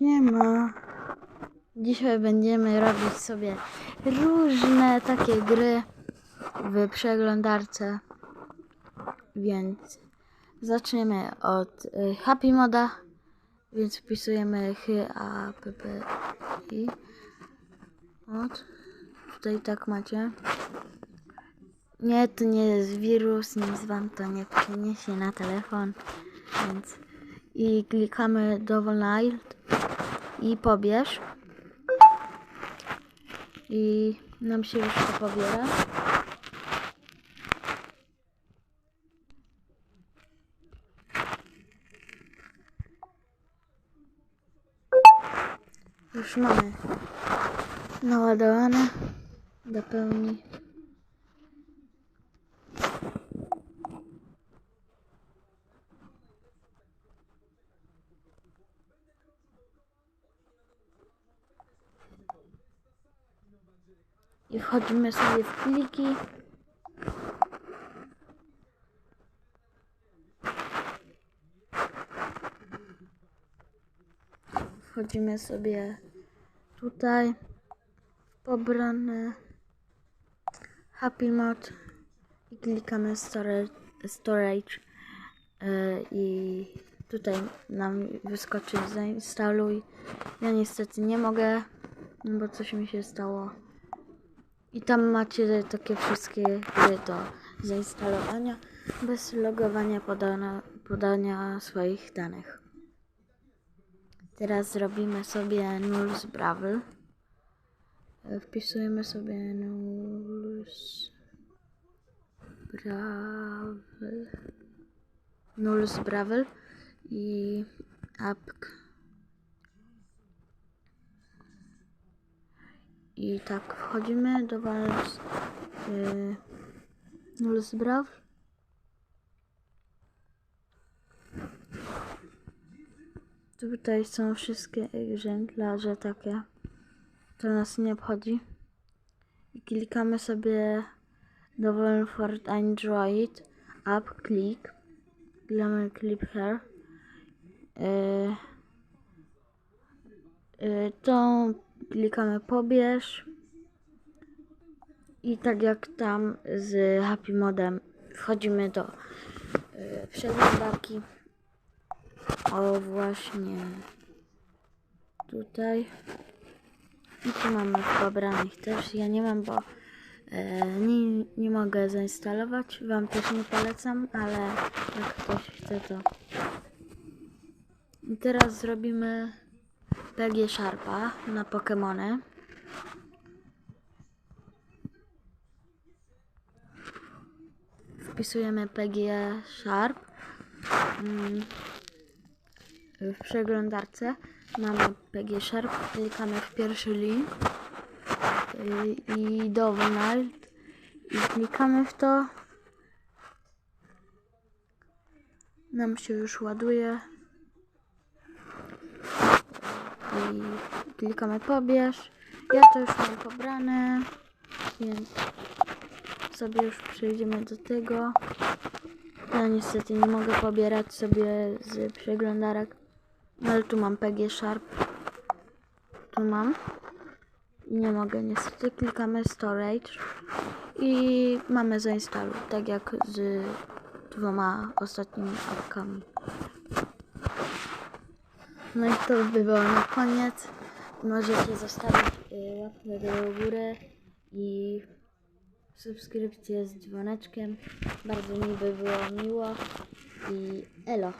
Siema. Dzisiaj będziemy robić sobie różne takie gry w przeglądarce. Więc zaczniemy od y, Happy Moda. Więc wpisujemy h a p p i od tutaj tak macie. Nie, to nie jest wirus, nic wam to nie przyniesie na telefon. Więc i klikamy dowolny i pobierz. I nam się już to pobiera. Już mamy naładowane do pełni. I wchodzimy sobie w pliki. Wchodzimy sobie tutaj. Pobrane Happy Mode i klikamy storage, storage i tutaj nam wyskoczy zainstaluj. Ja niestety nie mogę, bo coś mi się stało. I tam macie takie wszystkie gry do zainstalowania bez logowania podania, podania swoich danych. Teraz zrobimy sobie Nulls Bravel. E, Wpisujemy sobie Nulls Bravel. Nulls Bravel i apk. I tak wchodzimy do Vals yy, Brawl. Tutaj są wszystkie egzemplarze takie. To nas nie obchodzi. I klikamy sobie dowolny for Android app click. Klikamy clip here. Yy, yy, tą klikamy pobierz. I tak jak tam z Happy Modem wchodzimy do yy, przeglądarki. O właśnie tutaj. I tu mamy pobranych też. Ja nie mam, bo e, nie, nie mogę zainstalować. Wam też nie polecam, ale jak ktoś chce to. I teraz zrobimy PG Sharpa na Pokémony. Wpisujemy PG Sharp. Mm, w przeglądarce mamy PG Sharp, klikamy w pierwszy link i dowolny i klikamy w to. Nam się już ładuje i klikamy pobierz. Ja to już mam pobrane, więc sobie już przejdziemy do tego. Ja niestety nie mogę pobierać sobie z przeglądarek. No ale tu mam PG Sharp. Tu mam. I nie mogę niestety. Klikamy Storage. I mamy zainstaluj. Tak jak z dwoma ostatnimi apkami. No i to by było na koniec. Możecie zostawić y, łapkę do góry i subskrypcję z dzwoneczkiem. Bardzo mi by było miło. I elo.